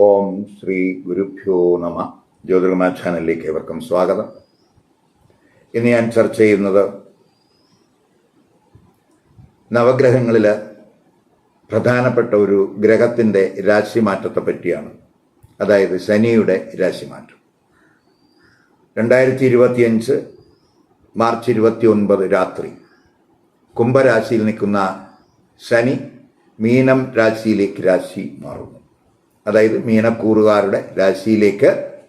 ഓം ശ്രീ ഗുരുഭ്യോ നമ. ജ്യോതിർമ ചാനലിലേക്ക് ഏവർക്കും സ്വാഗതം. ഇന്ന് ഞാൻ ചർച്ച ചെയ്യുന്നത് നവഗ്രഹങ്ങളിൽ പ്രധാനപ്പെട്ട ഒരു ഗ്രഹത്തിന്റെ രാശിമാറ്റത്തെ പറ്റിയാണ്. അതായത് ശനിയുടെ രാശിമാറ്റം. രണ്ടായിരത്തി ഇരുപത്തിയഞ്ച് മാർച്ച് ഇരുപത്തി ഒൻപത് രാത്രി കുംഭരാശിയിൽ നിൽക്കുന്ന ശനി മീനം രാശിയിലേക്ക് രാശി മാറുന്നു. അതായത് മീനക്കൂറുകാരുടെ രാശിയിലേക്ക്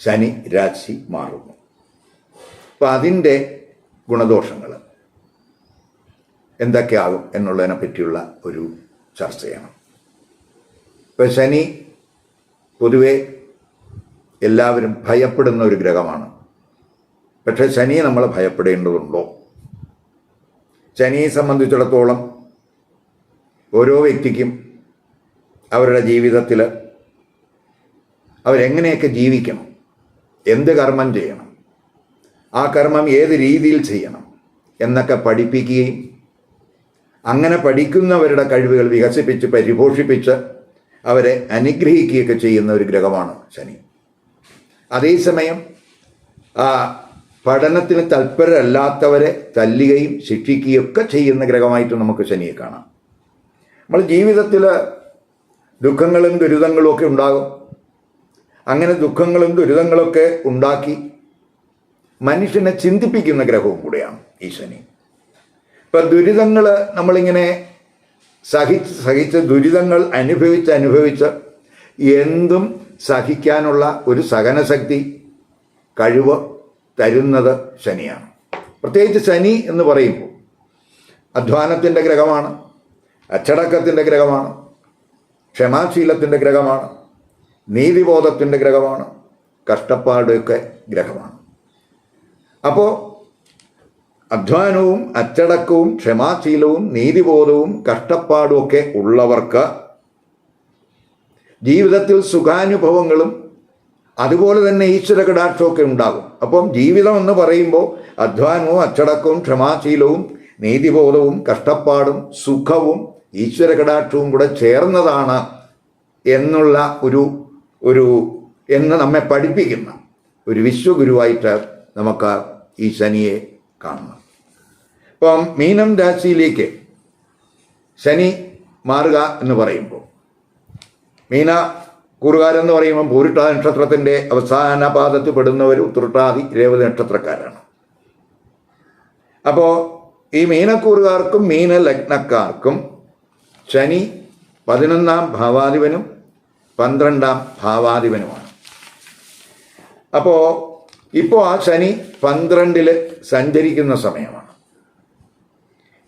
ശനി രാശി മാറുന്നു. അപ്പം അതിന്റെ ഗുണദോഷങ്ങൾ എന്തൊക്കെയാകും എന്നുള്ളതിനെ പറ്റിയുള്ള ഒരു ചർച്ചയാണ്. ഇപ്പം ശനി പൊതുവെ എല്ലാവരും ഭയപ്പെടുന്ന ഒരു ഗ്രഹമാണ്. പക്ഷെ ശനിയെ നമ്മൾ ഭയപ്പെടേണ്ടതുണ്ടോ? ശനിയെ സംബന്ധിച്ചിടത്തോളം ഓരോ വ്യക്തിക്കും അവരുടെ ജീവിതത്തിൽ അവരെങ്ങനെയൊക്കെ ജീവിക്കണം? എന്ത് കർമ്മം ചെയ്യണം? ആ കർമ്മം ഏത് രീതിയിൽ ചെയ്യണം എന്നൊക്കെ പഠിപ്പിക്കുകയും അങ്ങനെ പഠിക്കുന്നവരുടെ കഴിവുകൾ വികസിപ്പിച്ച് പരിപോഷിപ്പിച്ച് അവരെ അനുഗ്രഹിക്കുകയൊക്കെ ചെയ്യുന്ന ഒരു ഗ്രഹമാണ് ശനി. അതേസമയം ആ പഠനത്തിന് തൽപരരല്ലാത്തവരെ തല്ലുകയും ശിക്ഷിക്കുകയും ഒക്കെ ചെയ്യുന്ന ഗ്രഹമായിട്ട് നമുക്ക് ശനിയെ കാണാം. നമ്മൾ ജീവിതത്തിൽ ദുഃഖങ്ങളും ദുരിതങ്ങളും ഒക്കെ ഉണ്ടാകും. അങ്ങനെ ദുഃഖങ്ങളും ദുരിതങ്ങളൊക്കെ ഉണ്ടാക്കി മനുഷ്യനെ ചിന്തിപ്പിക്കുന്ന ഗ്രഹവും കൂടെയാണ് ഈ ശനി. ഇപ്പം ദുരിതങ്ങൾ നമ്മളിങ്ങനെ സഹിച്ച് സഹിച്ച് ദുരിതങ്ങൾ അനുഭവിച്ച് അനുഭവിച്ച് എന്തും സഹിക്കാനുള്ള ഒരു സഹനശക്തി കഴിവ് തരുന്നത് ശനിയാണ്. പ്രത്യേകിച്ച് ശനി എന്ന് പറയുമ്പോൾ അധ്വാനത്തിന്റെ ഗ്രഹമാണ് അച്ചടക്കത്തിന്റെ ഗ്രഹമാണ് ക്ഷമാശീലത്തിന്റെ ഗ്രഹമാണ് നീതിബോധത്തിന്റെ ഗ്രഹമാണ് കഷ്ടപ്പാടൊക്കെ ഗ്രഹമാണ്. അപ്പോൾ അധ്വാനവും അച്ചടക്കവും ക്ഷമാശീലവും നീതിബോധവും കഷ്ടപ്പാടും ഒക്കെ ഉള്ളവർക്ക് ജീവിതത്തിൽ സുഖാനുഭവങ്ങളും അതുപോലെ തന്നെ ഈശ്വര കടാക്ഷമൊക്കെ ഉണ്ടാകും. അപ്പം ജീവിതം എന്ന് പറയുമ്പോൾ അധ്വാനവും അച്ചടക്കവും ക്ഷമാശീലവും നീതിബോധവും കഷ്ടപ്പാടും സുഖവും ഈശ്വര കടാക്ഷവും കൂടെ ചേർന്നതാണ് എന്നുള്ള ഒരു ഒരു എന്ന് നമ്മെ പഠിപ്പിക്കുന്ന ഒരു വിശ്വഗുരുവായിട്ട് നമുക്ക് ഈ ശനിയെ കാണണം. ഇപ്പം മീനം രാശിയിലേക്ക് ശനി മാറുക എന്ന് പറയുമ്പോൾ മീന കൂറുകാരെന്ന് പറയുമ്പോൾ പൂരിട്ട നക്ഷത്രത്തിന്റെ അവസാന പാദത്തിൽ പെടുന്നവർ ഉത്രട്ടാതി രേവതി നക്ഷത്രക്കാരാണ്. അപ്പോൾ ഈ മീനക്കൂറുകാർക്കും മീന ലഗ്നക്കാർക്കും ശനി പതിനൊന്നാം ഭാവാധിപനും പന്ത്രണ്ടാം ഭാവാധിപനുമാണ്. അപ്പോൾ ഇപ്പോൾ ആ ശനി പന്ത്രണ്ടിൽ സഞ്ചരിക്കുന്ന സമയമാണ്.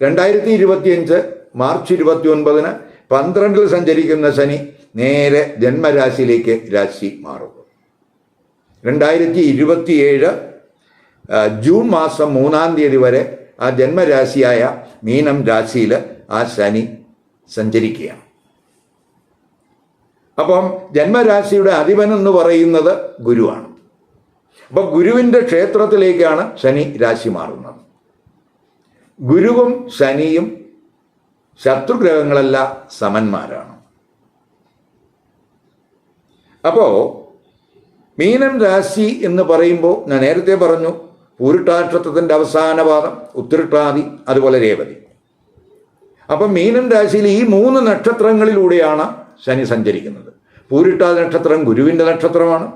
രണ്ടായിരത്തി ഇരുപത്തിയഞ്ച് മാർച്ച് ഇരുപത്തി ഒൻപതിന് പന്ത്രണ്ടിൽ സഞ്ചരിക്കുന്ന ശനി നേരെ ജന്മരാശിയിലേക്ക് രാശി മാറുന്നു രണ്ടായിരത്തി ഇരുപത്തിയേഴ് ജൂൺ മാസം മൂന്നാം തീയതി വരെ ആ ജന്മരാശിയായ മീനം രാശിയിൽ ആ ശനി സഞ്ചരിക്കുകയാണ്. അപ്പം ജന്മരാശിയുടെ അധിപൻ എന്ന് പറയുന്നത് ഗുരുവാണ്. അപ്പം ഗുരുവിന്റെ ക്ഷേത്രത്തിലേക്കാണ് ശനി രാശി മാറുന്നത്. ഗുരുവും ശനിയും ശത്രുഗ്രഹങ്ങളല്ല സമന്മാരാണ്. അപ്പോൾ മീനം രാശി എന്ന് പറയുമ്പോൾ ഞാൻ നേരത്തെ പറഞ്ഞു പൂരിട്ടാക്ഷത്വത്തിന്റെ അവസാന പാദം ഉത്തിരിട്ടാതി അതുപോലെ രേവതി. അപ്പം മീനം രാശിയിൽ ഈ മൂന്ന് നക്ഷത്രങ്ങളിലൂടെയാണ് ശനി സഞ്ചരിക്കുന്നത്. പൂരിട്ടാതി നക്ഷത്രം ഗുരുവിന്റെ നക്ഷത്രമാണ്.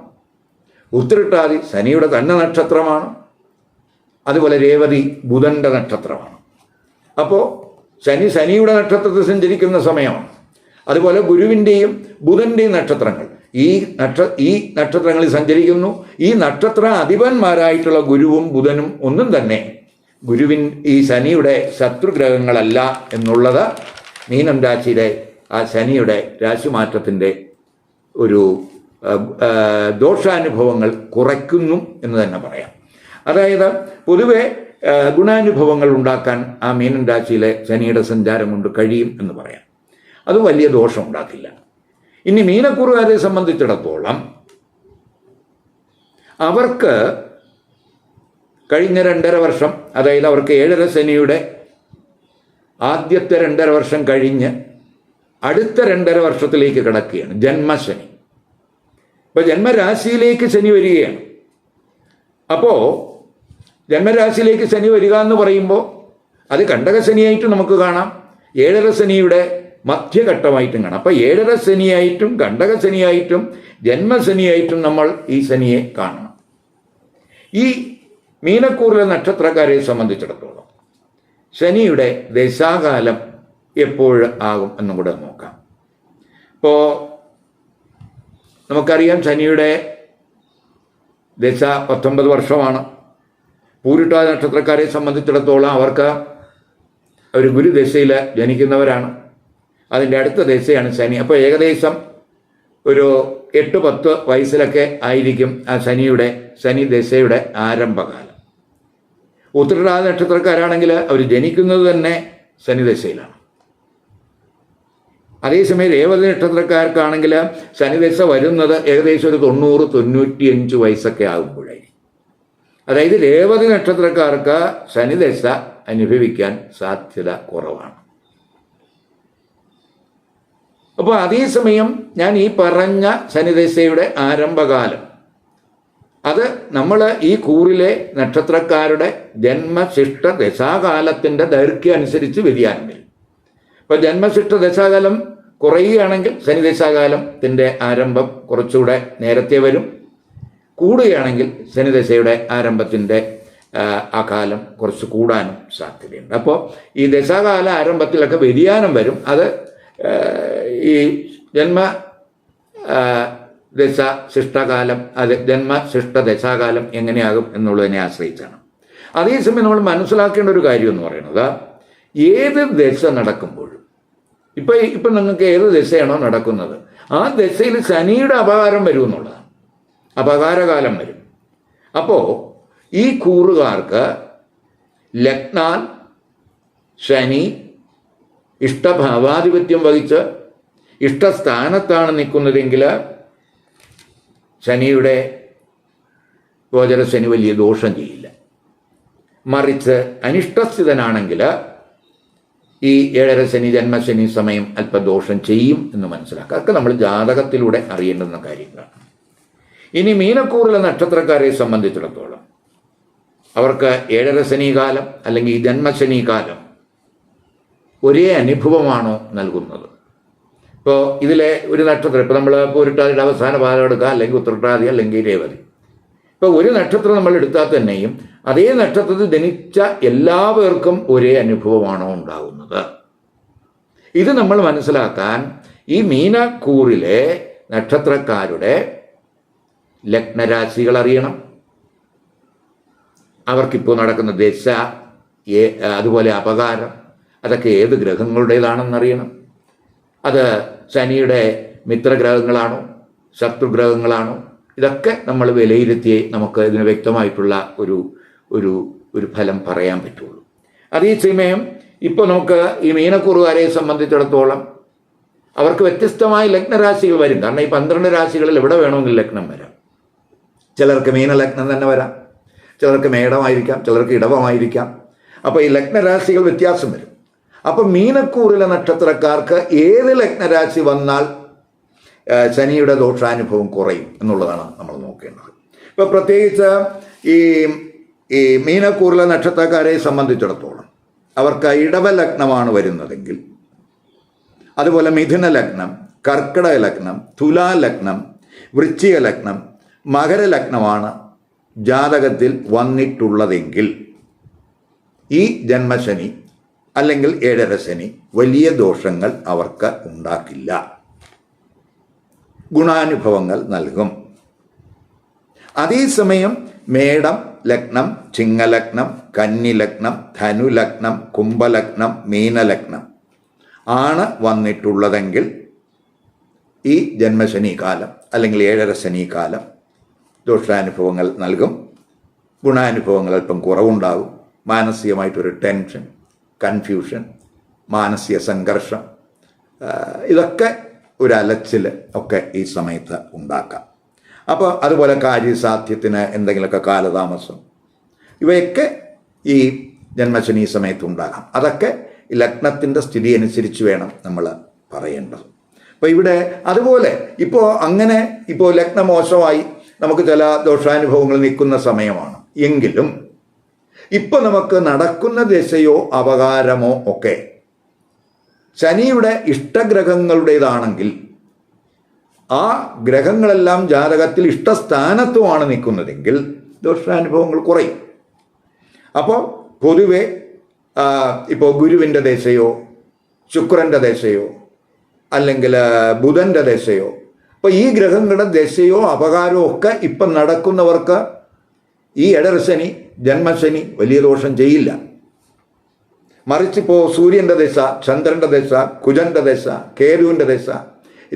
ഉത്തിരിട്ടാതി ശനിയുടെ തന്നെ നക്ഷത്രമാണ്. അതുപോലെ രേവതി ബുധന്റെ നക്ഷത്രമാണ്. അപ്പോൾ ശനി ശനിയുടെ നക്ഷത്രത്തിൽ സഞ്ചരിക്കുന്ന സമയമാണ്. അതുപോലെ ഗുരുവിന്റെയും ബുധന്റെയും നക്ഷത്രങ്ങൾ. ഈ നക്ഷ ഈ നക്ഷത്രങ്ങളിൽ സഞ്ചരിക്കുന്നു. ഈ നക്ഷത്ര അധിപന്മാരായിട്ടുള്ള ഗുരുവും ബുധനും ഒന്നും തന്നെ ഗുരുവിൻ ഈ ശനിയുടെ ശത്രുഗ്രഹങ്ങളല്ല എന്നുള്ളത് മീനം രാശിയിലെ ആ ശനിയുടെ രാശിമാറ്റത്തിന്റെ ഒരു ദോഷാനുഭവങ്ങൾ കുറയ്ക്കുന്നു എന്ന് തന്നെ പറയാം. അതായത് പൊതുവെ ഗുണാനുഭവങ്ങൾ ഉണ്ടാക്കാൻ ആ മീനം രാശിയിലെ ശനിയുടെ സഞ്ചാരം കൊണ്ട് കഴിയും എന്ന് പറയാം. അത് വലിയ ദോഷം ഉണ്ടാക്കില്ല. ഇനി മീനക്കുറുകാരെ സംബന്ധിച്ചിടത്തോളം അവർക്ക് കഴിഞ്ഞ രണ്ടര വർഷം അതായത് അവർക്ക് ഏഴര ശനിയുടെ ആദ്യത്തെ രണ്ടര വർഷം കഴിഞ്ഞ് അടുത്ത രണ്ടര വർഷത്തിലേക്ക് കിടക്കുകയാണ് ജന്മശനി. ഇപ്പൊ ജന്മരാശിയിലേക്ക് ശനി വരികയാണ്. അപ്പോ ജന്മരാശിയിലേക്ക് ശനി വരിക എന്ന് പറയുമ്പോൾ അത് കണ്ടകശനിയായിട്ട് നമുക്ക് കാണാം ഏഴര ശനിയുടെ മധ്യഘട്ടമായിട്ടും കാണാം. അപ്പൊ ഏഴര ശനിയായിട്ടും കണ്ടകശനിയായിട്ടും ജന്മശനിയായിട്ടും നമ്മൾ ഈ ശനിയെ കാണണം. ഈ മീനക്കൂറിലെ നക്ഷത്രക്കാരെ സംബന്ധിച്ചിടത്തോളം ശനിയുടെ ദശാകാലം എപ്പോൾ ആകും എന്നും കൂടെ നോക്കാം. ഇപ്പോൾ നമുക്കറിയാം ശനിയുടെ ദശ പത്തൊമ്പത് വർഷമാണ്. പൂരിട്ട നക്ഷത്രക്കാരെ സംബന്ധിച്ചിടത്തോളം അവർക്ക് ഒരു ഗുരുദശയിൽ ജനിക്കുന്നവരാണ്. അതിന്റെ അടുത്ത ദശയാണ് ശനി. അപ്പോൾ ഏകദേശം ഒരു എട്ട് പത്ത് വയസ്സിലൊക്കെ ആയിരിക്കും ആ ശനിയുടെ ശനി ദശയുടെ ആരംഭകാലം. ഉത്തരരാജ നക്ഷത്രക്കാരാണെങ്കിൽ അവർ ജനിക്കുന്നത് തന്നെ ശനിദശയിലാണ്. അതേസമയം രേവതി നക്ഷത്രക്കാർക്കാണെങ്കിൽ ശനിദശ വരുന്നത് ഏകദേശം ഒരു തൊണ്ണൂറ് തൊണ്ണൂറ്റിയഞ്ച് വയസ്സൊക്കെ ആകുമ്പോഴായിരിക്കും അതായത് രേവതി നക്ഷത്രക്കാർക്ക് ശനിദശ അനുഭവിക്കാൻ സാധ്യത കുറവാണ്. അപ്പോൾ അതേസമയം ഞാൻ ഈ പറഞ്ഞ ശനിദശയുടെ ആരംഭകാലം അത് നമ്മൾ ഈ കൂറിലെ നക്ഷത്രക്കാരുടെ ജന്മശിഷ്ട ദശാകാലത്തിന്റെ ദൈർഘ്യം അനുസരിച്ച് വ്യതിയാനം വരും ഇപ്പോൾ ജന്മശിഷ്ട ദശാകാലം കുറയുകയാണെങ്കിൽ ശനി ദശാകാലത്തിന്റെ ആരംഭം കുറച്ചുകൂടെ നേരത്തെ വരും. കൂടുകയാണെങ്കിൽ ശനിദശയുടെ ആരംഭത്തിന്റെ ആ കാലം കുറച്ച് കൂടാനും സാധ്യതയുണ്ട്. അപ്പോൾ ഈ ദശാകാല ആരംഭത്തിലൊക്കെ വ്യതിയാനം വരും. അത് ഈ ജന്മ ദശ ശിഷ്ടകാലം അത് ജന്മ ശിഷ്ട ദശാകാലം എങ്ങനെയാകും എന്നുള്ളതിനെ ആശ്രയിച്ചാണ്. അതേസമയം നമ്മൾ മനസ്സിലാക്കേണ്ട ഒരു കാര്യം എന്ന് പറയുന്നത് ഏത് ദശ നടക്കുമ്പോഴും ഇപ്പൊ ഇപ്പൊ നിങ്ങൾക്ക് ഏത് ദശയാണോ നടക്കുന്നത് ആ ദശയിൽ ശനിയുടെ അപകാരം വരും എന്നുള്ളതാണ്. അപകാരകാലം വരും. അപ്പോ ഈ കൂറുകാർക്ക് ലഗ്നാൽ ശനി ഇഷ്ടഭാവാധിപത്യം വഹിച്ച് ഇഷ്ടസ്ഥാനത്താണ് നിൽക്കുന്നതെങ്കിൽ ശനിയുടെ ഗോചര ശനി വലിയ ദോഷം ചെയ്യില്ല. മറിച്ച് അനിഷ്ടസ്ഥിതനാണെങ്കിൽ ഈ ഏഴര ശനി ജന്മശനി സമയം അല്പദോഷം ചെയ്യും എന്ന് മനസ്സിലാക്കുക. അതൊക്കെ നമ്മൾ ജാതകത്തിലൂടെ അറിയേണ്ടുന്ന കാര്യങ്ങളാണ്. ഇനി മീനക്കൂറിലെ നക്ഷത്രക്കാരെ സംബന്ധിച്ചിടത്തോളം അവർക്ക് ഏഴര ശനി കാലം അല്ലെങ്കിൽ ജന്മശനി കാലം ഒരേ അനുഭവമാണോ നൽകുന്നത്? ഇപ്പോൾ ഇതിലെ ഒരു നക്ഷത്രം ഇപ്പോൾ നമ്മൾ പൂരിട്ടാതിയുടെ അവസാന ഭാഗം എടുക്കുക അല്ലെങ്കിൽ ഉത്രട്ടാതി അല്ലെങ്കിൽ രേവതി. ഇപ്പോൾ ഒരു നക്ഷത്രം നമ്മൾ എടുത്താൽ തന്നെയും അതേ നക്ഷത്രത്തിൽ ജനിച്ച എല്ലാവർക്കും ഒരേ അനുഭവമാണോ ഉണ്ടാകുന്നത് ഇത് നമ്മൾ മനസ്സിലാക്കാൻ ഈ മീനക്കൂറിലെ നക്ഷത്രക്കാരുടെ ലഗ്നരാശികൾ അറിയണം. അവർക്കിപ്പോൾ നടക്കുന്ന ദശ അതുപോലെ അപകാരം അതൊക്കെ ഏത് ഗ്രഹങ്ങളുടേതാണെന്നറിയണം അത് ശനിയുടെ മിത്രഗ്രഹങ്ങളാണോ ശത്രുഗ്രഹങ്ങളാണോ ഇതൊക്കെ നമ്മൾ വിലയിരുത്തി നമുക്ക് ഇതിന് വ്യക്തമായിട്ടുള്ള ഒരു ഒരു ഒരു ഫലം പറയാൻ പറ്റുള്ളൂ. അതേസമയം ഇപ്പോൾ നമുക്ക് ഈ മീനക്കുറുകാരെ സംബന്ധിച്ചിടത്തോളം അവർക്ക് വ്യത്യസ്തമായ ലഗ്നരാശികൾ വരും. കാരണം ഈ പന്ത്രണ്ട് രാശികളിൽ എവിടെ വേണമെങ്കിൽ ലഗ്നം വരാം. ചിലർക്ക് മീനലഗ്നം തന്നെ വരാം. ചിലർക്ക് മേടമായിരിക്കാം ചിലർക്ക് ഇടവമായിരിക്കാം. അപ്പോൾ ഈ ലഗ്നരാശികൾ വ്യത്യാസം വരും. അപ്പോൾ മീനക്കൂറിലെ നക്ഷത്രക്കാർക്ക് ഏത് ലഗ്നരാശി വന്നാൽ ശനിയുടെ ദോഷാനുഭവം കുറയും എന്നുള്ളതാണ് നമ്മൾ നോക്കേണ്ടത്. ഇപ്പോൾ പ്രത്യേകിച്ച് ഈ ഈ മീനക്കൂറിലെ നക്ഷത്രക്കാരെ സംബന്ധിച്ചിടത്തോളം അവർക്ക് ഇടവ ലഗ്നമാണ് വരുന്നതെങ്കിൽ അതുപോലെ മിഥുന ലഗ്നം കർക്കിടക ലഗ്നം തുലാ ലഗ്നം വൃശ്ചിക ലഗ്നം മകര ലഗ്നമാണ് ജാതകത്തിൽ വന്നിട്ടുള്ളതെങ്കിൽ ഈ ജന്മശനി അല്ലെങ്കിൽ ഏഴര ശനി വലിയ ദോഷങ്ങൾ അവർക്ക് ഉണ്ടാക്കില്ല. ഗുണാനുഭവങ്ങൾ നൽകും. അതേസമയം മേടം ലഗ്നം ചിങ്ങലഗ്നം കന്നിലഗ്നം ധനുലഗ്നം കുംഭലഗ്നം മീനലഗ്നം ആണ് വന്നിട്ടുള്ളതെങ്കിൽ ഈ ജന്മശനി കാലം അല്ലെങ്കിൽ ഏഴര ശനി കാലം ദോഷാനുഭവങ്ങൾ നൽകും. ഗുണാനുഭവങ്ങൾ അല്പം കുറവുണ്ടാകും. മാനസികമായിട്ടൊരു ടെൻഷൻ കൺഫ്യൂഷൻ മാനസിക സംഘർഷം ഇതൊക്കെ ഒരു അലച്ചിൽ ഒക്കെ ഈ സമയത്ത് ഉണ്ടാക്കാം. അപ്പോൾ അതുപോലെ കാര്യസാധ്യത്തിന് എന്തെങ്കിലുമൊക്കെ കാലതാമസം ഇവയൊക്കെ ഈ ജന്മശനി സമയത്ത് ഉണ്ടാകാം. അതൊക്കെ ലഗ്നത്തിന്റെ സ്ഥിതി അനുസരിച്ച് വേണം നമ്മൾ പറയേണ്ടത്. അപ്പോൾ ഇവിടെ അതുപോലെ ഇപ്പോൾ അങ്ങനെ ഇപ്പോൾ ലഗ്നം മോശമായി നമുക്ക് ചില ദോഷാനുഭവങ്ങൾ നിൽക്കുന്ന സമയമാണ്. എങ്കിലും ഇപ്പോൾ നമുക്ക് നടക്കുന്ന ദശയോ അപകാരമോ ഒക്കെ. ശനിയുടെ ഇഷ്ടഗ്രഹങ്ങളുടേതാണെങ്കിൽ ആ ഗ്രഹങ്ങളെല്ലാം ജാതകത്തിൽ ഇഷ്ടസ്ഥാനത്തുമാണ് നിൽക്കുന്നതെങ്കിൽ ദോഷാനുഭവങ്ങൾ കുറയും. അപ്പോൾ പൊതുവെ ഇപ്പോൾ ഗുരുവിന്റെ ദശയോ ശുക്രന്റെ ദശയോ അല്ലെങ്കിൽ ബുധന്റെ ദശയോ അപ്പോൾ ഈ ഗ്രഹങ്ങളുടെ ദശയോ അപകാരമോ ഒക്കെ ഇപ്പം നടക്കുന്നവർക്ക് ഈ എടരശനി ജന്മശനി വലിയ ദോഷം ചെയ്യില്ല. മറിച്ചിപ്പോൾ സൂര്യന്റെ ദശ ചന്ദ്രന്റെ ദശ കുജന്റെ ദശ കേതുവിന്റെ ദശ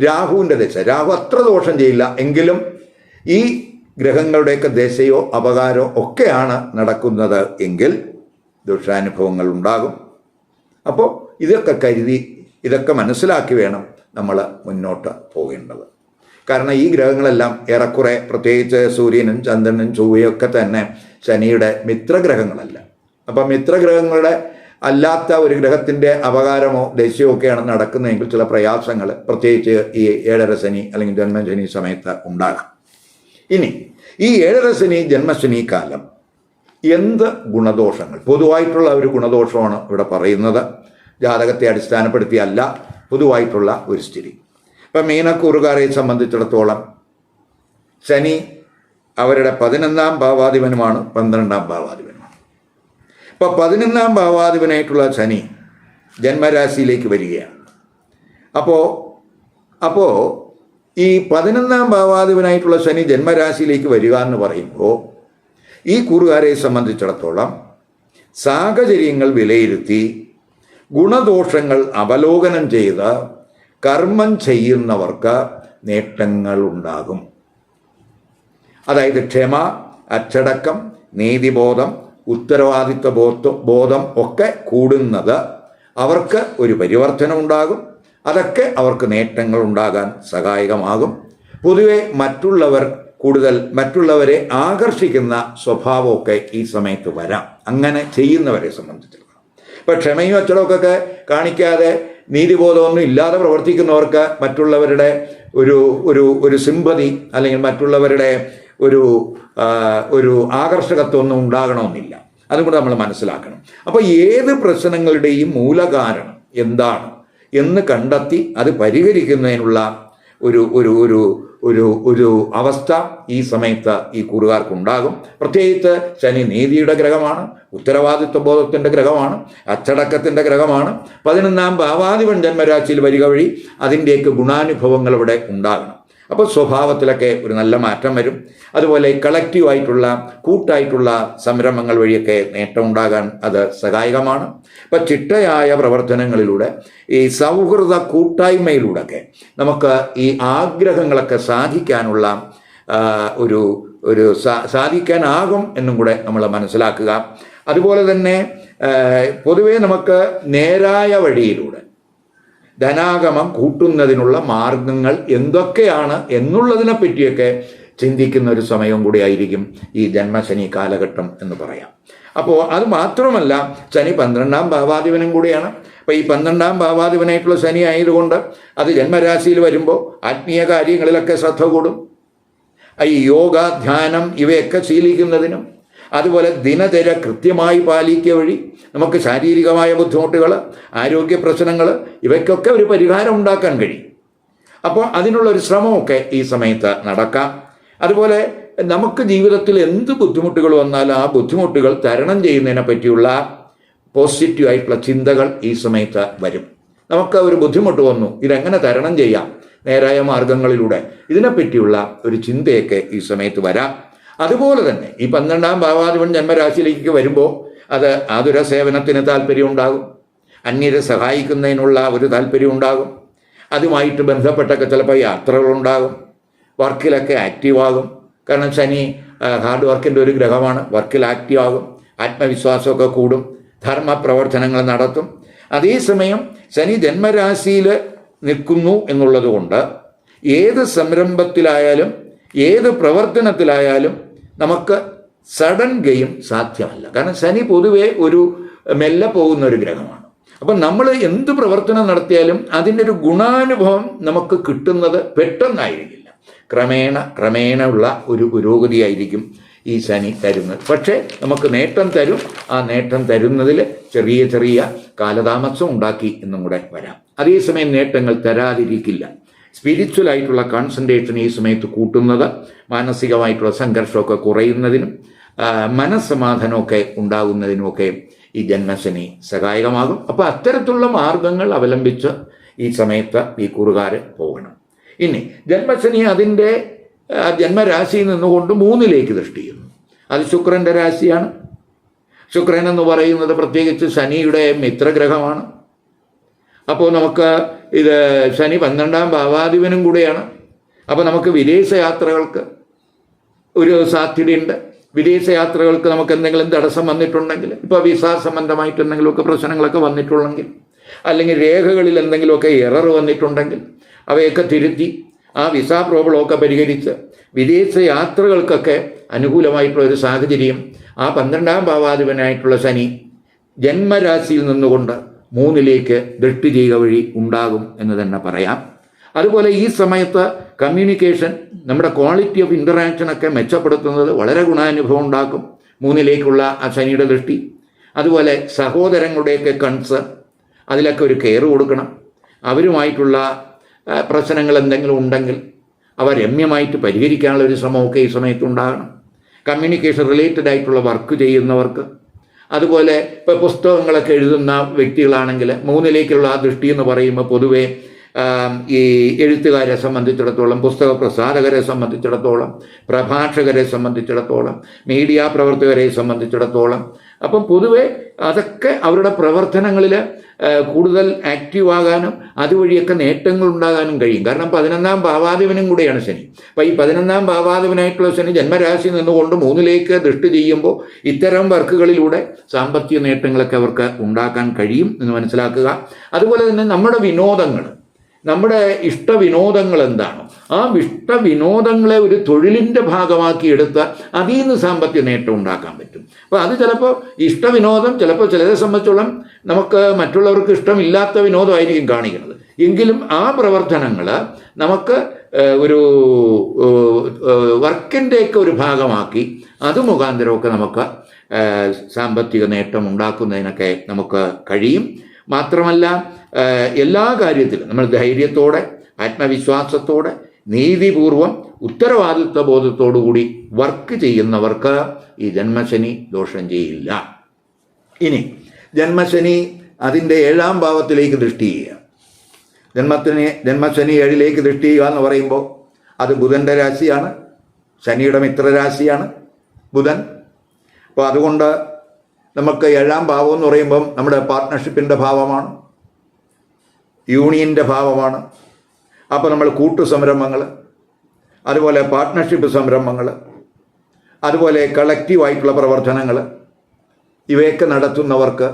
രാഹുവിന്റെ ദശ. രാഹു അത്ര ദോഷം ചെയ്യില്ല. എങ്കിലും ഈ ഗ്രഹങ്ങളുടെയൊക്കെ ദശയോ അപകാരമോ ഒക്കെയാണ് നടക്കുന്നത് എങ്കിൽ ദുഷാനുഭവങ്ങൾ ഉണ്ടാകും. അപ്പോൾ ഇതൊക്കെ കരുതി ഇതൊക്കെ മനസ്സിലാക്കി വേണം നമ്മൾ മുന്നോട്ട് പോകേണ്ടത്. കാരണം ഈ ഗ്രഹങ്ങളെല്ലാം ഏറെക്കുറെ പ്രത്യേകിച്ച് സൂര്യനും ചന്ദ്രനും ചൊവ്വയൊക്കെ തന്നെ ശനിയുടെ മിത്രഗ്രഹങ്ങളല്ല. അപ്പം മിത്രഗ്രഹങ്ങളുടെ അല്ലാത്ത ഒരു ഗ്രഹത്തിന്റെ അപകാരമോ ദശയോ ഒക്കെയാണ് നടക്കുന്നതെങ്കിൽ ചില പ്രയാസങ്ങൾ പ്രത്യേകിച്ച് ഈ ഏഴര ശനി അല്ലെങ്കിൽ ജന്മശനി സമയത്ത് ഉണ്ടാകാം. ഇനി ഈ ഏഴര ശനി ജന്മശനി കാലം എന്ത് ഗുണദോഷങ്ങൾ? പൊതുവായിട്ടുള്ള ഒരു ഗുണദോഷമാണ് ഇവിടെ പറയുന്നത്. ജാതകത്തെ അടിസ്ഥാനപ്പെടുത്തിയല്ല പൊതുവായിട്ടുള്ള ഒരു സ്ഥിതി. ഇപ്പം മീനക്കൂറുകാരെ സംബന്ധിച്ചിടത്തോളം ശനി അവരുടെ പതിനൊന്നാം ഭാവാധിപനുമാണ് പന്ത്രണ്ടാം ഭാവാധിപനുമാണ്. ഇപ്പൊ പതിനൊന്നാം ഭാവാധിപനായിട്ടുള്ള ശനി ജന്മരാശിയിലേക്ക് വരികയാണ്. അപ്പോൾ അപ്പോൾ ഈ പതിനൊന്നാം ഭാവാധിപനായിട്ടുള്ള ശനി ജന്മരാശിയിലേക്ക് വരിക എന്ന് പറയുമ്പോൾ ഈ കൂറുകാരെ സംബന്ധിച്ചിടത്തോളം സാഹചര്യങ്ങൾ വിലയിരുത്തി ഗുണദോഷങ്ങൾ അവലോകനം ചെയ്ത് കർമ്മം ചെയ്യുന്നവർക്ക് നേട്ടങ്ങൾ ഉണ്ടാകും. അതായത് ക്ഷമ അച്ചടക്കം നീതിബോധം ഉത്തരവാദിത്വ ബോധം ബോധം ഒക്കെ കൂടുന്നത് അവർക്ക് ഒരു പരിവർത്തനം ഉണ്ടാകും. അതൊക്കെ അവർക്ക് നേട്ടങ്ങൾ ഉണ്ടാകാൻ സഹായകമാകും. പൊതുവെ മറ്റുള്ളവർ കൂടുതൽ മറ്റുള്ളവരെ ആകർഷിക്കുന്ന സ്വഭാവമൊക്കെ ഈ സമയത്ത് വരാം. അങ്ങനെ ചെയ്യുന്നവരെ സംബന്ധിച്ചിടത്തോളം. ഇപ്പം ക്ഷമയും അച്ചടക്കമൊക്കെ കാണിക്കാതെ നീതിബോധമൊന്നും ഇല്ലാതെ പ്രവർത്തിക്കുന്നവർക്ക് മറ്റുള്ളവരുടെ ഒരു ഒരു ഒരു സിമ്പതി അല്ലെങ്കിൽ മറ്റുള്ളവരുടെ ഒരു ഒരു ആകർഷകത്വമൊന്നും ഉണ്ടാകണമെന്നില്ല. അതും കൂടെ നമ്മൾ മനസ്സിലാക്കണം. അപ്പോൾ ഏത് പ്രശ്നങ്ങളുടെയും മൂലകാരണം എന്താണ്? എന്ന് കണ്ടെത്തി അത് പരിഹരിക്കുന്നതിനുള്ള ഒരു ഒരു ഒരു ഒരു ഒരു അവസ്ഥ ഈ സമയത്ത് ഈ കൂറുകാർക്കുണ്ടാകും. പ്രത്യേകിച്ച് ശനി നീതിയുടെ ഗ്രഹമാണ് ഉത്തരവാദിത്വ ബോധത്തിന്റെ ഗ്രഹമാണ് അച്ചടക്കത്തിന്റെ ഗ്രഹമാണ്. പതിനൊന്നാം ഭാവാധിപൻ ജന്മരാശിയിൽ വരിക വഴി അതിന്റെയൊക്കെ ഗുണാനുഭവങ്ങൾ ഇവിടെ ഉണ്ടാകണം. അപ്പോൾ സ്വഭാവത്തിലൊക്കെ ഒരു നല്ല മാറ്റം വരും. അതുപോലെ കളക്റ്റീവായിട്ടുള്ള കൂട്ടായിട്ടുള്ള സംരംഭങ്ങൾ വഴിയൊക്കെ നേട്ടം ഉണ്ടാകാൻ അത് സഹായകമാണ്. ഇപ്പം ചിട്ടയായ പ്രവർത്തനങ്ങളിലൂടെ ഈ സൗഹൃദ കൂട്ടായ്മയിലൂടെയൊക്കെ നമുക്ക് ഈ ആഗ്രഹങ്ങളൊക്കെ സാധിക്കാനുള്ള ഒരു ഒരു സാധിക്കാനാകും എന്നും കൂടെ നമ്മൾ മനസ്സിലാക്കുക. അതുപോലെ തന്നെ പൊതുവേ നമുക്ക് നേരായ വഴിയിലൂടെ ധനാഗമം കൂട്ടുന്നതിനുള്ള മാർഗങ്ങൾ എന്തൊക്കെയാണ് എന്നുള്ളതിനെ പറ്റിയൊക്കെ ചിന്തിക്കുന്ന ഒരു സമയവും കൂടി ആയിരിക്കും ഈ ജന്മശനി കാലഘട്ടം എന്ന് പറയാം. അപ്പോൾ അത് മാത്രമല്ല ശനി പന്ത്രണ്ടാം ഭാവാധിപനും കൂടിയാണ്. അപ്പോൾ ഈ പന്ത്രണ്ടാം ഭാവാധിപനായിട്ടുള്ള ശനി ആയതുകൊണ്ട് അത് ജന്മരാശിയിൽ വരുമ്പോൾ ആത്മീയ കാര്യങ്ങളിലൊക്കെ ശ്രദ്ധ കൂടും. ഈ യോഗ ധ്യാനം ഇവയൊക്കെ ശീലിക്കുന്നതിനും അതുപോലെ ദിനചര കൃത്യമായി പാലിക്കുക വഴി നമുക്ക് ശാരീരികമായ ബുദ്ധിമുട്ടുകൾ ആരോഗ്യ പ്രശ്നങ്ങൾ ഇവയ്ക്കൊക്കെ ഒരു പരിഹാരം ഉണ്ടാക്കാൻ കഴിയും. അപ്പോൾ അതിനുള്ള ഒരു ശ്രമമൊക്കെ ഈ സമയത്ത് നടക്കാം. അതുപോലെ നമുക്ക് ജീവിതത്തിൽ എന്ത് ബുദ്ധിമുട്ടുകൾ വന്നാലും ആ ബുദ്ധിമുട്ടുകൾ തരണം ചെയ്യുന്നതിനെ പറ്റിയുള്ള പോസിറ്റീവ് ആയിട്ടുള്ള ചിന്തകൾ ഈ സമയത്ത് വരും. നമുക്ക് ഒരു ബുദ്ധിമുട്ട് വന്നു ഇതെങ്ങനെ തരണം ചെയ്യാം? നേരായ മാർഗങ്ങളിലൂടെ ഇതിനെപ്പറ്റിയുള്ള ഒരു ചിന്തയൊക്കെ ഈ സമയത്ത് വരാം. അതുപോലെ തന്നെ ഈ പന്ത്രണ്ടാം ഭാവാധിപൻ ജന്മരാശിയിലേക്ക് വരുമ്പോൾ അത് ആതുര സേവനത്തിന് താല്പര്യം ഉണ്ടാകും അന്യരെ സഹായിക്കുന്നതിനുള്ള ഒരു താല്പര്യം ഉണ്ടാകും അതുമായിട്ട് ബന്ധപ്പെട്ടൊക്കെ ചിലപ്പോൾ യാത്രകളുണ്ടാകും. വർക്കിലൊക്കെ ആക്റ്റീവ് ആകും കാരണം ശനി ഹാർഡ് വർക്കിന്റെ ഒരു ഗ്രഹമാണ്. വർക്കിൽ ആക്റ്റീവ് ആകും ആത്മവിശ്വാസമൊക്കെ കൂടും. ധർമ്മ പ്രവർത്തനങ്ങൾ നടത്തും. അതേസമയം ശനി ജന്മരാശിയിൽ നിൽക്കുന്നു എന്നുള്ളത് കൊണ്ട് ഏത് സംരംഭത്തിലായാലും ഏത് പ്രവർത്തനത്തിലായാലും നമുക്ക് സഡൻ ഗെയിം സാധ്യമല്ല. കാരണം ശനി പൊതുവേ ഒരു മെല്ലെ പോകുന്ന ഒരു ഗ്രഹമാണ്. അപ്പം നമ്മൾ എന്ത് പ്രവർത്തനം നടത്തിയാലും അതിന്റെ ഒരു ഗുണാനുഭവം നമുക്ക് കിട്ടുന്നത് പെട്ടെന്നായിരിക്കില്ല. ക്രമേണ ക്രമേണ ഉള്ള ഒരു പുരോഗതിയായിരിക്കും ഈ ശനി തരുന്നത്. പക്ഷേ നമുക്ക് നേട്ടം തരും. ആ നേട്ടം തരുന്നതിൽ ചെറിയ ചെറിയ കാലതാമസം ഉണ്ടാക്കി എന്നും കൂടെ വരാം. അതേസമയം നേട്ടങ്ങൾ തരാതിരിക്കില്ല. സ്പിരിച്വൽ ആയിട്ടുള്ള കോൺസെൻട്രേഷൻ ഈ സമയത്ത് കൂട്ടുന്നത് മാനസികമായിട്ടുള്ള സംഘർഷമൊക്കെ കുറയുന്നതിനും മനസ്സമാധാനമൊക്കെ ഉണ്ടാകുന്നതിനുമൊക്കെ ഈ ജന്മശനി സഹായകമാകും. അപ്പോൾ അത്തരത്തിലുള്ള മാർഗങ്ങൾ അവലംബിച്ച് ഈ സമയത്ത് ഈ കുറുകാർ പോകണം. ഇനി ജന്മശനി അതിന്റെ ജന്മരാശിയിൽ നിന്നുകൊണ്ട് മൂന്നിലേക്ക് ദൃഷ്ടി ചെയ്യുന്നു. അത് ശുക്രന്റെ രാശിയാണ്. ശുക്രൻ എന്ന് പറയുന്നത് പ്രത്യേകിച്ച് ശനിയുടെ മിത്രഗ്രഹമാണ്. അപ്പോൾ നമുക്ക് ഇത് ശനി പന്ത്രണ്ടാം ഭാവാധിപനും കൂടെയാണ്. അപ്പോൾ നമുക്ക് വിദേശ യാത്രകൾക്ക് ഒരു സാധ്യതയുണ്ട്. വിദേശ യാത്രകൾക്ക് നമുക്ക് എന്തെങ്കിലും തടസ്സം വന്നിട്ടുണ്ടെങ്കിൽ ഇപ്പോൾ വിസ സംബന്ധമായിട്ട് എന്തെങ്കിലുമൊക്കെ പ്രശ്നങ്ങളൊക്കെ വന്നിട്ടുണ്ടെങ്കിൽ അല്ലെങ്കിൽ രേഖകളിൽ എന്തെങ്കിലുമൊക്കെ എറർ വന്നിട്ടുണ്ടെങ്കിൽ അവയൊക്കെ തിരുത്തി ആ വിസ പ്രോബ്ലമൊക്കെ പരിഹരിച്ച് വിദേശ യാത്രകൾക്കൊക്കെ അനുകൂലമായിട്ടുള്ള ഒരു സാഹചര്യം ആ പന്ത്രണ്ടാം ഭാവാധിപനായിട്ടുള്ള ശനി ജന്മരാശിയിൽ നിന്നുകൊണ്ട് മൂന്നിലേക്ക് ദൃഷ്ടി ചെയ്യുക വഴി ഉണ്ടാകും എന്ന് തന്നെ പറയാം. അതുപോലെ ഈ സമയത്ത് കമ്മ്യൂണിക്കേഷൻ നമ്മുടെ ക്വാളിറ്റി ഓഫ് ഇന്ററാക്ഷൻ ഒക്കെ മെച്ചപ്പെടുത്തുന്നത് വളരെ ഗുണാനുഭവം ഉണ്ടാക്കും. മൂന്നിലേക്കുള്ള ആ ശനിയുടെ ദൃഷ്ടി. അതുപോലെ സഹോദരങ്ങളുടെയൊക്കെ കൺസേൺ അതിലൊക്കെ ഒരു കെയർ കൊടുക്കണം. അവരുമായിട്ടുള്ള പ്രശ്നങ്ങൾ എന്തെങ്കിലും ഉണ്ടെങ്കിൽ അവ രമ്യമായിട്ട് പരിഹരിക്കാനുള്ള ഒരു ശ്രമമൊക്കെ ഈ സമയത്ത് ഉണ്ടാകണം. കമ്മ്യൂണിക്കേഷൻ റിലേറ്റഡ് ആയിട്ടുള്ള വർക്ക് ചെയ്യുന്നവർക്ക് അതുപോലെ ഇപ്പോൾ പുസ്തകങ്ങളൊക്കെ എഴുതുന്ന വ്യക്തികളാണെങ്കിൽ മൂന്നിലേക്കുള്ള ആ ദൃഷ്ടി എന്ന് പറയുമ്പോൾ പൊതുവേ ഈ എഴുത്തുകാരെ സംബന്ധിച്ചിടത്തോളം പുസ്തക പ്രസാധകരെ സംബന്ധിച്ചിടത്തോളം പ്രഭാഷകരെ സംബന്ധിച്ചിടത്തോളം മീഡിയ പ്രവർത്തകരെ സംബന്ധിച്ചിടത്തോളം അപ്പം പൊതുവെ അതൊക്കെ അവരുടെ പ്രവർത്തനങ്ങളിൽ കൂടുതൽ ആക്റ്റീവ് ആകാനും അതുവഴിയൊക്കെ നേട്ടങ്ങൾ ഉണ്ടാകാനും കഴിയും. കാരണം പതിനൊന്നാം ഭാവാധിപനും കൂടെയാണ് ശനി. അപ്പം ഈ പതിനൊന്നാം ഭാവാധിപനായിട്ടുള്ള ശനി ജന്മരാശി നിന്നുകൊണ്ട് മൂന്നിലേക്ക് ദൃഷ്ടി ചെയ്യുമ്പോൾ ഇത്തരം വർക്കുകളിലൂടെ സാമ്പത്തിക നേട്ടങ്ങളൊക്കെ അവർക്ക് ഉണ്ടാക്കാൻ കഴിയും എന്ന് മനസ്സിലാക്കുക. അതുപോലെ തന്നെ നമ്മുടെ വിനോദങ്ങൾ നമ്മുടെ ഇഷ്ടവിനോദങ്ങൾ എന്താണോ ആ ഇഷ്ടവിനോദങ്ങളെ ഒരു തൊഴിലിന്റെ ഭാഗമാക്കി എടുത്താൽ അതിൽ നിന്ന് സാമ്പത്തിക നേട്ടം ഉണ്ടാക്കാൻ പറ്റും. അപ്പോൾ അത് ചിലപ്പോൾ ഇഷ്ടവിനോദം ചിലപ്പോൾ ചിലരെ സംബന്ധിച്ചോളം നമുക്ക് മറ്റുള്ളവർക്ക് ഇഷ്ടമില്ലാത്ത വിനോദമായിരിക്കും കാണിക്കുന്നത്. എങ്കിലും ആ പ്രവർത്തനങ്ങൾ നമുക്ക് ഒരു വർക്കിന്റെയൊക്കെ ഒരു ഭാഗമാക്കി അത് മുഖാന്തരമൊക്കെ നമുക്ക് സാമ്പത്തിക നേട്ടം ഉണ്ടാക്കുന്നതിനൊക്കെ നമുക്ക് കഴിയും. മാത്രമല്ല എല്ലാ കാര്യത്തിലും നമ്മൾ ധൈര്യത്തോടെ ആത്മവിശ്വാസത്തോടെ നീതിപൂർവം ഉത്തരവാദിത്വ ബോധത്തോടുകൂടി വർക്ക് ചെയ്യുന്നവർക്ക് ഈ ജന്മശനി ദോഷം ചെയ്യില്ല. ഇനി ജന്മശനി അതിന്റെ ഏഴാം ഭാവത്തിലേക്ക് ദൃഷ്ടി ചെയ്യുക. ജന്മത്തിന് ജന്മശനി ഏഴിലേക്ക് ദൃഷ്ടി ചെയ്യുക എന്ന് പറയുമ്പോൾ അത് ബുധന്റെ രാശിയാണ് ശനിയുടെ മിത്രരാശിയാണ് ബുധൻ. അപ്പോൾ അതുകൊണ്ട് നമുക്ക് ഏഴാം ഭാവം എന്ന് പറയുമ്പം നമ്മുടെ പാർട്ട്ണർഷിപ്പിന്റെ ഭാവമാണ്. യൂണിയന്റെ ഭാവമാണ്. അപ്പോൾ നമ്മൾ കൂട്ടു സംരംഭങ്ങൾ അതുപോലെ പാർട്ട്ണർഷിപ്പ് സംരംഭങ്ങൾ അതുപോലെ കളക്റ്റീവായിട്ടുള്ള പ്രവർത്തനങ്ങൾ ഇവയൊക്കെ നടത്തുന്നവർക്ക്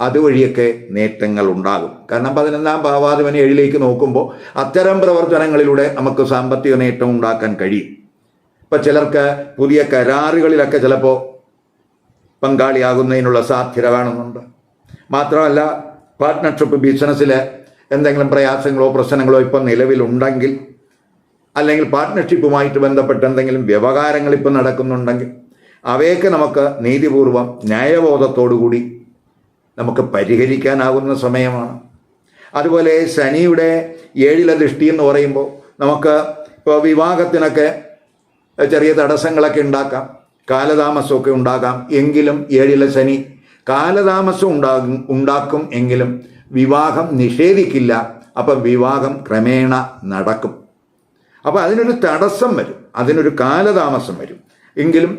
അതുവഴിയൊക്കെ നേട്ടങ്ങൾ ഉണ്ടാകും. കാരണം പതിനൊന്നാം ഭാവാധിപന് ഏഴിലേക്ക് നോക്കുമ്പോൾ അത്തരം പ്രവർത്തനങ്ങളിലൂടെ നമുക്ക് സാമ്പത്തിക നേട്ടം ഉണ്ടാക്കാൻ കഴിയും. ഇപ്പം ചിലർക്ക് പുതിയ കരാറുകളിലൊക്കെ ചിലപ്പോൾ പങ്കാളിയാകുന്നതിനുള്ള സാധ്യത കാണുന്നുണ്ട്. മാത്രമല്ല പാർട്ട്ണർഷിപ്പ് ബിസിനസ്സിൽ എന്തെങ്കിലും പ്രയാസങ്ങളോ പ്രശ്നങ്ങളോ ഇപ്പം നിലവിലുണ്ടെങ്കിൽ അല്ലെങ്കിൽ പാർട്ട്ണർഷിപ്പുമായിട്ട് ബന്ധപ്പെട്ട് എന്തെങ്കിലും വ്യവഹാരങ്ങൾ ഇപ്പം നടക്കുന്നുണ്ടെങ്കിൽ അവയൊക്കെ നമുക്ക് നീതിപൂർവം ന്യായബോധത്തോടുകൂടി നമുക്ക് പരിഹരിക്കാനാകുന്ന സമയമാണ്. അതുപോലെ ശനിയുടെ ഏഴിലെ ദൃഷ്ടി എന്ന് പറയുമ്പോൾ നമുക്ക് ഇപ്പോൾ വിവാഹത്തിനൊക്കെ ചെറിയ തടസ്സങ്ങളൊക്കെ ഉണ്ടാക്കാം. കാലതാമസമൊക്കെ ഉണ്ടാകാം എങ്കിലും ഏഴിലെ ശനി കാലതാമസം ഉണ്ടാകും ഉണ്ടാക്കും എങ്കിലും വിവാഹം നിഷേധിക്കില്ല. അപ്പം വിവാഹം ക്രമേണ നടക്കും. അപ്പോൾ അതിനൊരു തടസ്സം വരും അതിനൊരു കാലതാമസം വരും. എങ്കിലും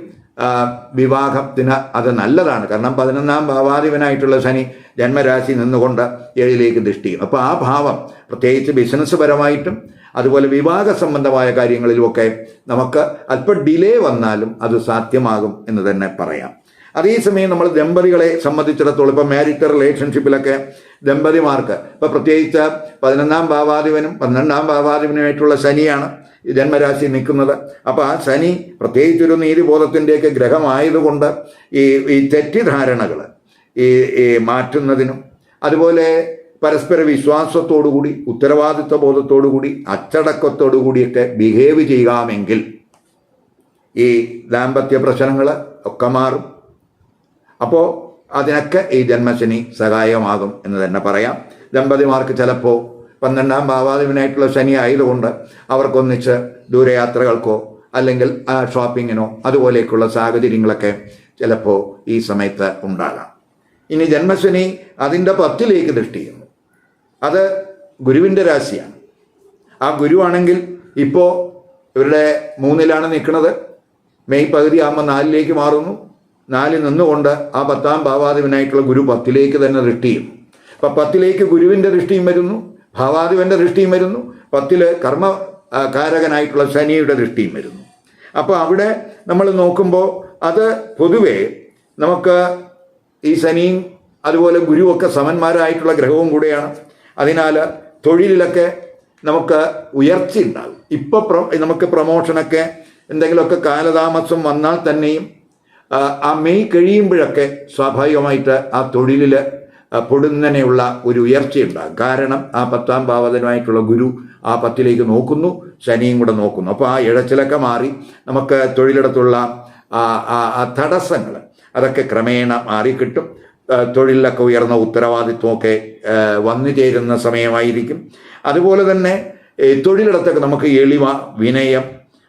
വിവാഹത്തിന് അത് നല്ലതാണ്. കാരണം പതിനൊന്നാം ഭാവാധിപനായിട്ടുള്ള ശനി ജന്മരാശി നിന്നുകൊണ്ട് ഏഴിലേക്ക് ദൃഷ്ടി അപ്പോൾ ആ ഭാവം പ്രത്യേകിച്ച് ബിസിനസ് പരമായിട്ടും അതുപോലെ വിവാഹ സംബന്ധമായ കാര്യങ്ങളിലുമൊക്കെ നമുക്ക് അല്പം ഡിലേ വന്നാലും അത് സാധ്യമാകും എന്ന് തന്നെ പറയാം. അതേസമയം നമ്മൾ ദമ്പതികളെ സംബന്ധിച്ചിടത്തോളം ഇപ്പം മാരിറ്റൽ റിലേഷൻഷിപ്പിലൊക്കെ ദമ്പതിമാർക്ക് ഇപ്പം പ്രത്യേകിച്ച് പതിനൊന്നാം ഭാവാധിപനും പന്ത്രണ്ടാം ഭാവാധിപനുമായിട്ടുള്ള ശനിയാണ് ജന്മരാശി നിൽക്കുന്നത്. അപ്പോൾ ആ ശനി പ്രത്യേകിച്ചൊരു നീതിബോധത്തിന്റെയൊക്കെ ഗ്രഹമായതുകൊണ്ട് ഈ ഈ തെറ്റിദ്ധാരണകൾ ഈ മാറ്റുന്നതിനും അതുപോലെ പരസ്പര വിശ്വാസത്തോടുകൂടി ഉത്തരവാദിത്വ ബോധത്തോടുകൂടി അച്ചടക്കത്തോടുകൂടിയൊക്കെ ബിഹേവ് ചെയ്യാമെങ്കിൽ ഈ ദാമ്പത്യ പ്രശ്നങ്ങൾ ഒക്കെ മാറും. അപ്പോൾ അതിനൊക്കെ ഈ ജന്മശനി സഹായമാകും എന്ന് തന്നെ പറയാം. ദമ്പതിമാർക്ക് ചിലപ്പോൾ പന്ത്രണ്ടാം ഭാവാദിവിനായിട്ടുള്ള ശനി ആയതുകൊണ്ട് അവർക്കൊന്നിച്ച് ദൂരയാത്രകൾക്കോ അല്ലെങ്കിൽ ഷോപ്പിങ്ങിനോ അതുപോലെയൊക്കെയുള്ള സാഹചര്യങ്ങളൊക്കെ ചിലപ്പോൾ ഈ സമയത്ത് ഉണ്ടാകാം. ഇനി ജന്മശനി അതിന്റെ പത്തിലേക്ക് ദൃഷ്ടി ചെയ്യുന്നു അത് ഗുരുവിന്റെ രാശിയാണ്. ആ ഗുരുവാണെങ്കിൽ ഇപ്പോൾ ഇവരുടെ മൂന്നിലാണ് നിൽക്കുന്നത്. മെയ് പകുതി ആകുമ്പോൾ നാലിലേക്ക് മാറുന്നു. നാലിൽ നിന്നുകൊണ്ട് ആ പത്താം ഭാവാധിപനായിട്ടുള്ള ഗുരു പത്തിലേക്ക് തന്നെ ദൃഷ്ടി ചെയ്യുന്നു അപ്പം പത്തിലേക്ക് ഗുരുവിന്റെ ദൃഷ്ടിയും വരുന്നു ഭാവാധിപന്റെ ദൃഷ്ടിയും വരുന്നു പത്തിൽ കർമ്മ ആ, കാരകനായിട്ടുള്ള ശനിയുടെ ദൃഷ്ടിയും വരുന്നു. അപ്പോൾ അവിടെ നമ്മൾ നോക്കുമ്പോൾ അത് പൊതുവേ നമുക്ക് ഈ ശനിയും അതുപോലെ ഗുരുവൊക്കെ സമന്മാരായിട്ടുള്ള ഗ്രഹവും കൂടെയാണ്. അതിനാൽ തൊഴിലിലൊക്കെ നമുക്ക് ഉയർച്ച ഉണ്ടാകും ഇപ്പോൾ പ്രൊ നമുക്ക് പ്രൊമോഷനൊക്കെ എന്തെങ്കിലുമൊക്കെ കാലതാമസം വന്നാൽ തന്നെയും ആ, മെയ് കഴിയുമ്പോഴൊക്കെ സ്വാഭാവികമായിട്ട് ആ തൊഴിലിൽ പൊടുന്നനെയുള്ള ഒരു ഉയർച്ചയുണ്ടാകും. കാരണം ആ പത്താം ഭാവതനായിട്ടുള്ള ഗുരു ആ പത്തിലേക്ക് നോക്കുന്നു ശനിയും കൂടെ നോക്കുന്നു. അപ്പോൾ ആ ഇഴച്ചിലൊക്കെ മാറി നമുക്ക് തൊഴിലിടത്തുള്ള ആ തടസ്സങ്ങൾ അതൊക്കെ ക്രമേണ മാറിക്കിട്ടും. തൊഴിലിലൊക്കെ ഉയർന്ന ഉത്തരവാദിത്വമൊക്കെ വന്നു ചേരുന്ന സമയമായിരിക്കും. അതുപോലെ തന്നെ തൊഴിലിടത്തൊക്കെ നമുക്ക് എളിമ വിനയം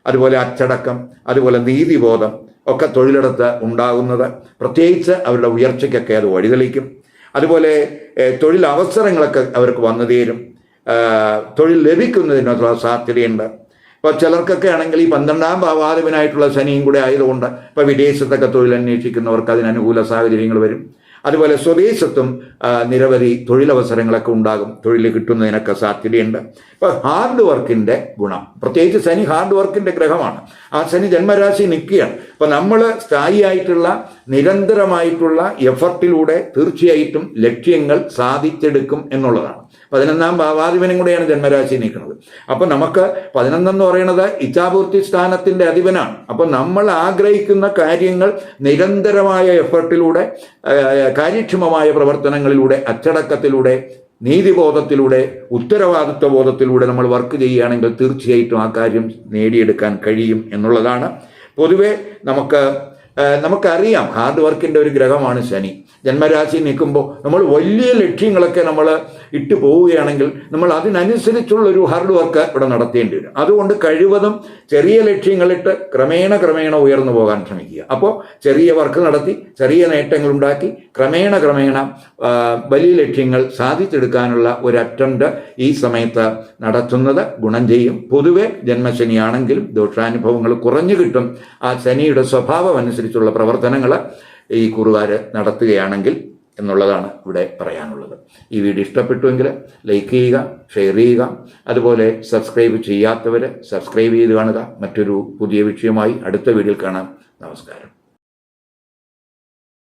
അതുപോലെ അച്ചടക്കം അതുപോലെ നീതിബോധം ഒക്കെ തൊഴിലിടത്ത് ഉണ്ടാകുന്നത് പ്രത്യേകിച്ച് അവരുടെ ഉയർച്ചയ്ക്കൊക്കെ അത് വഴിതെളിക്കും. അതുപോലെ തൊഴിലവസരങ്ങളൊക്കെ അവർക്ക് വന്നു തീരും തൊഴിൽ ലഭിക്കുന്നതിനുള്ള സാധ്യതയുണ്ട്. ഇപ്പോൾ ചിലർക്കൊക്കെ ആണെങ്കിൽ ഈ പന്ത്രണ്ടാം ഭാവാധിപനായിട്ടുള്ള ശനിയും കൂടെ ആയതുകൊണ്ട് ഇപ്പോൾ വിദേശത്തൊക്കെ തൊഴിൽ അന്വേഷിക്കുന്നവർക്ക് അതിന് സാഹചര്യങ്ങൾ വരും. അതുപോലെ സ്വദേശത്തും നിരവധി തൊഴിലവസരങ്ങളൊക്കെ ഉണ്ടാകും. തൊഴിൽ കിട്ടുന്നതിനൊക്കെ സാധ്യതയുണ്ട്. ഇപ്പോൾ ഹാർഡ് വർക്കിന്റെ ഗുണം. പ്രത്യേകിച്ച് ശനി ഹാർഡ് വർക്കിന്റെ ഗ്രഹമാണ്. ആ ശനി ജന്മരാശി നിൽക്കുകയാണ്. അപ്പോൾ നമ്മൾ സ്ഥായിയായിട്ടുള്ള നിരന്തരമായിട്ടുള്ള എഫർട്ടിലൂടെ തീർച്ചയായിട്ടും ലക്ഷ്യങ്ങൾ സാധിച്ചെടുക്കും എന്നുള്ളതാണ്. പതിനൊന്നാം ഭാവാധിപനും കൂടെയാണ് ജന്മരാശി നീക്കുന്നത്. അപ്പൊ നമുക്ക് പതിനൊന്നെന്ന് പറയുന്നത് ഇച്ഛാപൂർത്തി സ്ഥാനത്തിന്റെ അധിപനാണ്. അപ്പൊ നമ്മൾ ആഗ്രഹിക്കുന്ന കാര്യങ്ങൾ നിരന്തരമായ എഫർട്ടിലൂടെ കാര്യക്ഷമമായ പ്രവർത്തനങ്ങളിലൂടെ അച്ചടക്കത്തിലൂടെ നീതിബോധത്തിലൂടെ ഉത്തരവാദിത്വ ബോധത്തിലൂടെ നമ്മൾ വർക്ക് ചെയ്യുകയാണെങ്കിൽ തീർച്ചയായിട്ടും ആ കാര്യം നേടിയെടുക്കാൻ കഴിയും എന്നുള്ളതാണ്. പൊതുവെ നമുക്ക് നമുക്കറിയാം ഹാർഡ് വർക്കിന്റെ ഒരു ഗ്രഹമാണ് ശനി. ജന്മരാശി നിൽക്കുമ്പോൾ നമ്മൾ വലിയ ലക്ഷ്യങ്ങളൊക്കെ നമ്മൾ ഇട്ടു പോവുകയാണെങ്കിൽ നമ്മൾ അതിനനുസരിച്ചുള്ള ഒരു ഹാർഡ് വർക്ക് ഇവിടെ നടത്തേണ്ടി വരും. അതുകൊണ്ട് കഴിവതും ചെറിയ ലക്ഷ്യങ്ങളിട്ട് ക്രമേണ ക്രമേണ ഉയർന്നു പോകാൻ ശ്രമിക്കുക. അപ്പോൾ ചെറിയ വർക്ക് നടത്തി ചെറിയ നേട്ടങ്ങൾ ഉണ്ടാക്കി ക്രമേണ ക്രമേണ വലിയ ലക്ഷ്യങ്ങൾ സാധിച്ചെടുക്കാനുള്ള ഒരു അറ്റംപ്റ്റ് ഈ സമയത്ത് നടത്തുന്നത് ഗുണം ചെയ്യും. പൊതുവെ ജന്മശനിയാണെങ്കിലും ദോഷാനുഭവങ്ങൾ കുറഞ്ഞു കിട്ടും. ആ ശനിയുടെ സ്വഭാവം അനുസരിച്ചുള്ള പ്രവർത്തനങ്ങൾ ഈ കുറുകാർ നടത്തുകയാണെങ്കിൽ എന്നുള്ളതാണ് ഇവിടെ പറയാനുള്ളത്. ഈ വീഡിയോ ഇഷ്ടപ്പെട്ടുവെങ്കിൽ ലൈക്ക് ചെയ്യുക ഷെയർ ചെയ്യുക അതുപോലെ സബ്സ്ക്രൈബ് ചെയ്യാത്തവർ സബ്സ്ക്രൈബ് ചെയ്ത് കാണുക. മറ്റൊരു പുതിയ വിഷയമായി അടുത്ത വീഡിയോയിൽ കാണാം. നമസ്കാരം.